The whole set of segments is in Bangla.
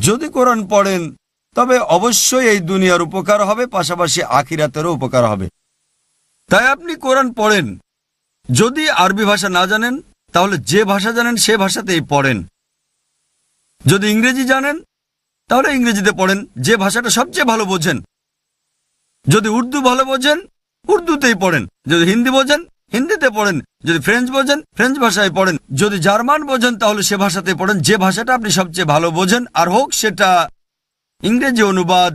যদি কোরআন পড়েন, তবে অবশ্যই এই দুনিয়ার উপকার হবে, পাশাপাশি আখিরাতেরও উপকার হবে। তাই আপনি কোরআন পড়েন। যদি আরবি ভাষা না জানেন, তাহলে যে ভাষা জানেন, সে ভাষাতেই পড়েন। যদি ইংরেজি জানেন, তাহলে ইংরেজিতে পড়েন। যে ভাষাটা সবচেয়ে ভালো বোঝেন। যদি উর্দু ভালো বোঝেন, উর্দুতেই পড়েন। যদি হিন্দি বোঝেন হিন্দিতে পড়েন, যদি ফ্রেঞ্চ বোঝেন ফ্রেঞ্চ ভাষায় পড়েন, যদি জার্মান বোঝেন, তাহলে সে ভাষাতে পড়েন। যে ভাষাটা আপনি সবচেয়ে ভালো বোঝেন, আর হোক সেটা ইংরেজি অনুবাদ,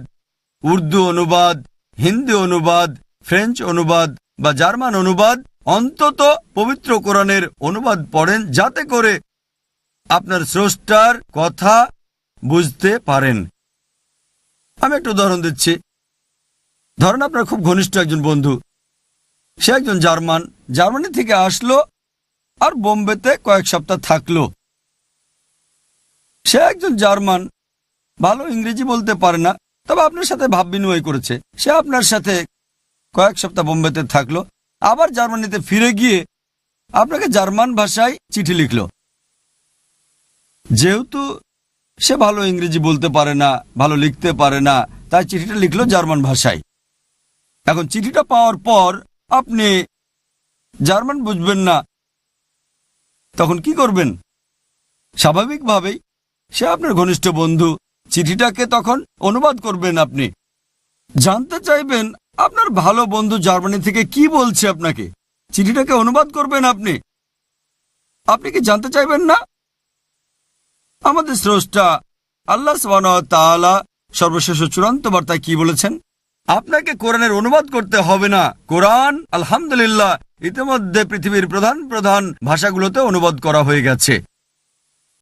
উর্দু অনুবাদ, হিন্দি অনুবাদ ফ্রেঞ্চ অনুবাদ বা জার্মান অনুবাদ, অন্তত পবিত্র কোরআনের অনুবাদ পড়েন, যাতে করে আপনার স্রষ্টার কথা বুঝতে পারেন। আমি একটা উদাহরণ দিচ্ছি। ধরেন আপনার খুব ঘনিষ্ঠ একজন বন্ধু সে একজন জার্মান। জার্মানি থেকে আসলো আর বোম্বেতে কয়েক সপ্তাহ থাকল। সে একজন জার্মান। ভালো ইংরেজি বলতে পারে না, তবে আপনার সাথে ভাব বিনিময় করেছে। সে আপনার সাথে কয়েক সপ্তাহ বোম্বেতে থাকল, আবার জার্মানিতে ফিরে গিয়ে আপনাকে জার্মান ভাষায় চিঠি লিখলো। যেহেতু সে ভালো ইংরেজি বলতে পারে না, ভালো লিখতে পারে না, তাই চিঠিটা লিখলো জার্মান ভাষায়। এখন চিঠিটা পাওয়ার পর আপনি জার্মান বুঝবেন না, তখন কি করবেন? স্বাভাবিকভাবেই সে আপনার ঘনিষ্ঠ বন্ধু, চিঠিটাকে তখন অনুবাদ করবেন আপনি। জানতে চাইবেন আপনার ভালো বন্ধু জার্মানি থেকে কি বলছে আপনাকে? চিঠিটাকে অনুবাদ করবেন আপনি। আপনি কি জানতে চাইবেন না? আমাদের স্রষ্টা আল্লাহ তাআলা সর্বশেষ চূড়ান্ত বার্তায় কি বলেছেন? আপনাকে কোরআনের অনুবাদ করতে হবে না। কোরআন, আলহামদুলিল্লাহ, ইতিমধ্যে পৃথিবীর প্রধান প্রধান ভাষাগুলোতে অনুবাদ করা হয়ে গেছে।